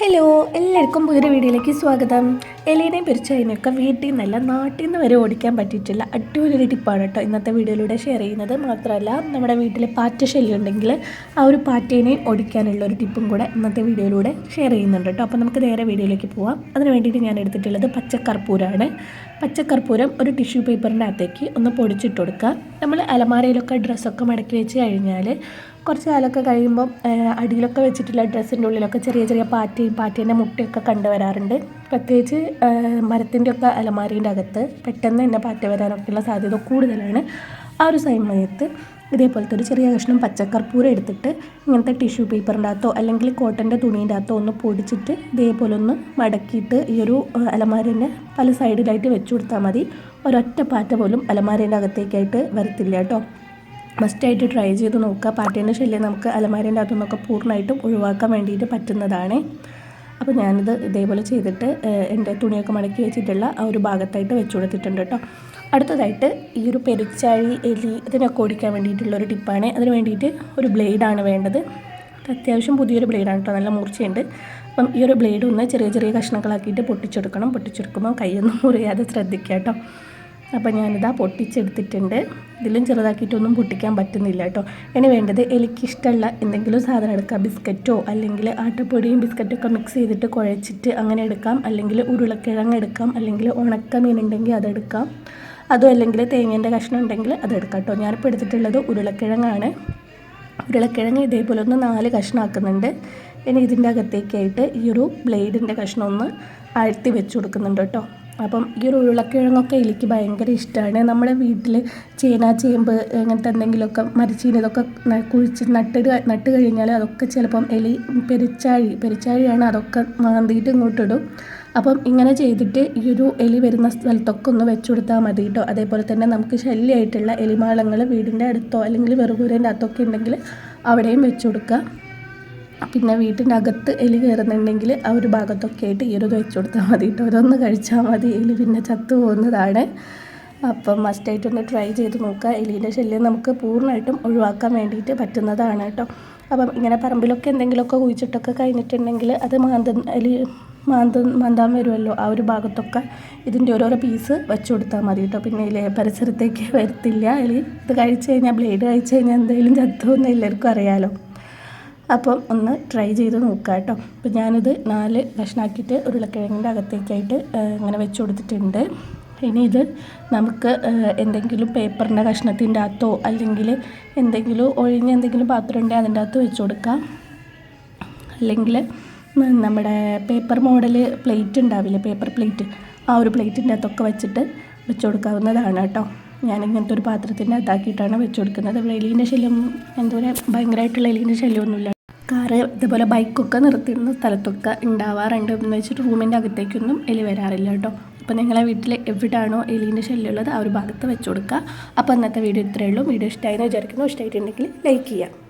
Hello എല്ലാവർക്കും പുതിയൊരു വീഡിയോയിലേക്ക് സ്വാഗതം. എലീനയും പെരിച്ചതിനെയൊക്കെ വീട്ടിൽ നിന്നല്ല നാട്ടിൽ നിന്ന് വരെ ഓടിക്കാൻ പറ്റിയിട്ടില്ല അടിപൊളി ഒരു ടിപ്പാണ് കേട്ടോ ഇന്നത്തെ വീഡിയോയിലൂടെ ഷെയർ ചെയ്യുന്നത്. മാത്രമല്ല നമ്മുടെ വീട്ടിൽ പാറ്റ ശല്യം ഉണ്ടെങ്കിൽ ആ ഒരു പാറ്റേനെ ഓടിക്കാനുള്ള ഒരു ടിപ്പും കൂടെ ഇന്നത്തെ വീഡിയോയിലൂടെ ഷെയർ ചെയ്യുന്നുണ്ട് കേട്ടോ. അപ്പോൾ നമുക്ക് നേരെ വീഡിയോയിലേക്ക് പോവാം. അതിന് വേണ്ടിയിട്ട് ഞാൻ എടുത്തിട്ടുള്ളത് പച്ചക്കർപ്പൂരാണ്. പച്ചക്കർപ്പൂരം ഒരു ടിഷ്യൂ പേപ്പറിന്റെ അകത്തേക്ക് ഒന്ന് പൊടിച്ചിട്ട് കൊടുക്കുക. നമ്മൾ അലമാരയിലൊക്കെ ഡ്രസ്സൊക്കെ മടക്കി വെച്ച് കഴിഞ്ഞാൽ കുറച്ച് കാലമൊക്കെ കഴിയുമ്പം അടിയിലൊക്കെ വെച്ചിട്ടുള്ള ഡ്രസ്സിന്റെ ഉള്ളിലൊക്കെ ചെറിയ ചെറിയ പാറ്റയും പാറ്റേന്റെ മുട്ടയൊക്കെ കണ്ടുവരാറുണ്ട് പ്രത്യേകിച്ച് മരത്തിന്റെ ഒക്കെ അലമാരീന്റെ അകത്ത് പെട്ടെന്ന് തന്നെ പാറ്റ വരാനൊക്കെയുള്ള സാധ്യത കൂടുതലാണ് ആ ഒരു സമയത്ത്. ഇതേപോലത്തെ ഒരു ചെറിയ കഷ്ണം പച്ചക്കർപ്പൂരം എടുത്തിട്ട് ഇങ്ങനത്തെ ടിഷ്യൂ പേപ്പറിന്റെ അകത്തോ അല്ലെങ്കിൽ കോട്ടന്റെ തുണീന്റെ അകത്തോ ഒന്ന് പൊടിച്ചിട്ട് ഇതേപോലെ ഒന്ന് മടക്കിയിട്ട് ഈ ഒരു അലമാരേന്റെ പല സൈഡിലായിട്ട് വെച്ചു കൊടുത്താൽ മതി. ഒരൊറ്റ പാറ്റ പോലും അലമാരേന്റെ അകത്തേക്കായിട്ട് വരത്തില്ല കേട്ടോ. മസ്റ്റായിട്ട് ട്രൈ ചെയ്ത് നോക്കുക. പാറ്റേന്റെ ശല്യം നമുക്ക് അലമാരേന്റെ അകത്തുനിന്നൊക്കെ പൂർണമായിട്ടും ഒഴിവാക്കാൻ വേണ്ടിയിട്ട് പറ്റുന്നതാണ്. അപ്പോൾ ഞാനിത് ഇതേപോലെ ചെയ്തിട്ട് എന്റെ തുണിയൊക്കെ മടക്കി വെച്ചിട്ടുള്ള ആ ഒരു ഭാഗത്തായിട്ട് വെച്ചു കൊടുത്തിട്ടുണ്ട് കേട്ടോ. അടുത്തതായിട്ട് ഈ ഒരു പെരുച്ചാഴി എലി ഇതിനൊക്കെ ഓടിക്കാൻ വേണ്ടിയിട്ടുള്ള ഒരു ടിപ്പാണ്. അതിന് വേണ്ടിയിട്ട് ഒരു ബ്ലേഡാണ് വേണ്ടത്. അത്യാവശ്യം പുതിയൊരു ബ്ലേഡാണ് കേട്ടോ. നല്ല മൂർച്ചയുണ്ട്. അപ്പം ഈ ഒരു ബ്ലേഡ് ഒന്ന് ചെറിയ ചെറിയ കഷ്ണങ്ങളാക്കിയിട്ട് പൊട്ടിച്ചെടുക്കണം. പൊട്ടിച്ചെടുക്കുമ്പോൾ കൈയൊന്നും മുറിയാതെ ശ്രദ്ധിക്കുക കേട്ടോ. അപ്പോൾ ഞാനിതാ പൊട്ടിച്ചെടുത്തിട്ടുണ്ട്. ഇതിലും ചെറുതാക്കിയിട്ടൊന്നും പൊട്ടിക്കാൻ പറ്റുന്നില്ല കേട്ടോ. ഇനി വേണ്ടത് എനിക്കിഷ്ടമുള്ള എന്തെങ്കിലും സാധനം എടുക്കാം. ബിസ്ക്കറ്റോ അല്ലെങ്കിൽ ആട്ടപ്പൊടിയും ബിസ്ക്കറ്റൊക്കെ മിക്സ് ചെയ്തിട്ട് കുഴച്ചിട്ട് അങ്ങനെ എടുക്കാം. അല്ലെങ്കിൽ ഉരുളക്കിഴങ്ങ് എടുക്കാം. അല്ലെങ്കിൽ ഉണക്ക മീൻ ഉണ്ടെങ്കിൽ അതെടുക്കാം അതും അല്ലെങ്കിൽ തേങ്ങേന്റെ കഷ്ണം ഉണ്ടെങ്കിൽ അതെടുക്കാം കേട്ടോ. ഞാനിപ്പോൾ എടുത്തിട്ടുള്ളത് ഉരുളക്കിഴങ്ങാണ്. ഉരുളക്കിഴങ്ങ് ഇതേപോലെ ഒന്ന് നാല് കഷ്ണമാക്കുന്നുണ്ട് ഇനി ഇതിന്റെ അകത്തേക്കായിട്ട് ഈ ഒരു ബ്ലേഡിന്റെ കഷ്ണം ഒന്ന് ആഴ്ത്തി വെച്ച് കൊടുക്കുന്നുണ്ട് കേട്ടോ. അപ്പം ഈ ഒരു ഉരുളക്കിഴങ്ങൊക്കെ എനിക്ക് ഭയങ്കര ഇഷ്ടമാണ് നമ്മുടെ വീട്ടിൽ ചേന ചേമ്പ് അങ്ങനത്തെ എന്തെങ്കിലുമൊക്കെ മരച്ചീനതൊക്കെ കുഴിച്ച് നട്ട് നട്ട് കഴിഞ്ഞാൽ അതൊക്കെ ചിലപ്പം എലി പെരിച്ചാഴി പെരിച്ചാഴിയാണ് അതൊക്കെ മാന്തിയിട്ട് ഇങ്ങോട്ടിടും അപ്പം ഇങ്ങനെ ചെയ്തിട്ട് ഈ ഒരു എലി വരുന്ന സ്ഥലത്തൊക്കെ ഒന്ന് വെച്ചു കൊടുത്താൽ മതി കേട്ടോ. അതേപോലെ തന്നെ നമുക്ക് ശല്യമായിട്ടുള്ള എലിമാളങ്ങൾ വീടിന്റെ അടുത്തോ അല്ലെങ്കിൽ വെറുകൂരേന്റെ അകത്തൊക്കെ ഉണ്ടെങ്കിൽ അവിടെയും വെച്ചു കൊടുക്കുക. പിന്നെ വീട്ടിന്റെ അകത്ത് എലി കയറുന്നുണ്ടെങ്കിൽ ആ ഒരു ഭാഗത്തൊക്കെ ആയിട്ട് ഈ ഒരു വെച്ച് കൊടുത്താൽ മതി. കേട്ടോ അതൊന്ന് കഴിച്ചാൽ മതി. എലി പിന്നെ ചത്തു പോകുന്നതാണ്. അപ്പം മസ്റ്റായിട്ടൊന്ന് ട്രൈ ചെയ്ത് നോക്കുക. എലീന്റെ ശല്യം നമുക്ക് പൂർണമായിട്ടും ഒഴിവാക്കാൻ വേണ്ടിയിട്ട് പറ്റുന്നതാണ് കേട്ടോ. അപ്പം ഇങ്ങനെ പറമ്പിലൊക്കെ എന്തെങ്കിലുമൊക്കെ കുഴിച്ചിട്ടൊക്കെ കഴിഞ്ഞിട്ടുണ്ടെങ്കിൽ അത് മാന്ത എലി മാന്ത മാന്താൻ വരുമല്ലോ. ആ ഒരു ഭാഗത്തൊക്കെ ഇതിന്റെ ഓരോരോ പീസ് വെച്ച് കൊടുത്താൽ മതി കേട്ടോ. പിന്നെ ഇല്ലേ പരിസരത്തേക്ക് വരത്തില്ല. എലി ഇത് കഴിച്ച് കഴിഞ്ഞാൽ ബ്ലേഡ് കഴിച്ച് കഴിഞ്ഞാൽ എന്തെങ്കിലും ചത്തുമെന്ന് എല്ലാവർക്കും അറിയാമല്ലോ അപ്പം ഒന്ന് ട്രൈ ചെയ്ത് നോക്കുക കേട്ടോ അപ്പം ഞാനിത് നാല് കഷ്ണാക്കിയിട്ട് ഉരുളക്കിഴങ്ങിന്റെ അകത്തേക്കായിട്ട് ഇങ്ങനെ വെച്ച് കൊടുത്തിട്ടുണ്ട്. ഇനി ഇത് നമുക്ക് എന്തെങ്കിലും പേപ്പറിന്റെ കഷ്ണത്തിന്റെ അകത്തോ അല്ലെങ്കിൽ എന്തെങ്കിലും ഒഴിഞ്ഞ എന്തെങ്കിലും പാത്രം ഉണ്ടെങ്കിൽ അതിന്റെ അകത്ത് വെച്ച് കൊടുക്കാം. അല്ലെങ്കിൽ നമ്മുടെ പേപ്പർ മോഡൽ പ്ലേറ്റ് ഉണ്ടാവില്ലേ പേപ്പർ പ്ലേറ്റ് ആ ഒരു പ്ലേറ്റിന്റെ അകത്തൊക്കെ വെച്ചിട്ട് വെച്ച് കൊടുക്കാവുന്നതാണ് കേട്ടോ ഞാൻ ഇങ്ങനത്തെ ഒരു പാത്രത്തിന്റെ അകത്താക്കിയിട്ടാണ് വെച്ച് കൊടുക്കുന്നത്. എലീന്റെ ശല്യം എന്താ ഭയങ്കരമായിട്ടുള്ള എലീന്റെ ശല്യമൊന്നുമില്ല. കാറ് ഇതുപോലെ ബൈക്കൊക്കെ നിർത്തിയിരുന്ന സ്ഥലത്തൊക്കെ ഉണ്ടാവാറുണ്ട് എന്ന് വെച്ചിട്ട് റൂമിന്റെ അകത്തേക്കൊന്നും എലി വരാറില്ല കേട്ടോ. അപ്പോൾ നിങ്ങളെ വീട്ടിൽ എവിടെയാണോ എലീന്റെ ശല്യമുള്ളത് ആ ഒരു ഭാഗത്ത് വെച്ച് കൊടുക്കുക. അപ്പോൾ അന്നത്തെ വീഡിയോ ഇത്രയേ ഉള്ളൂ. വീഡിയോ ഇഷ്ടമായെന്ന് വിചാരിക്കുന്നു. ഇഷ്ടമായിട്ടുണ്ടെങ്കിൽ ലൈക്ക് ചെയ്യാം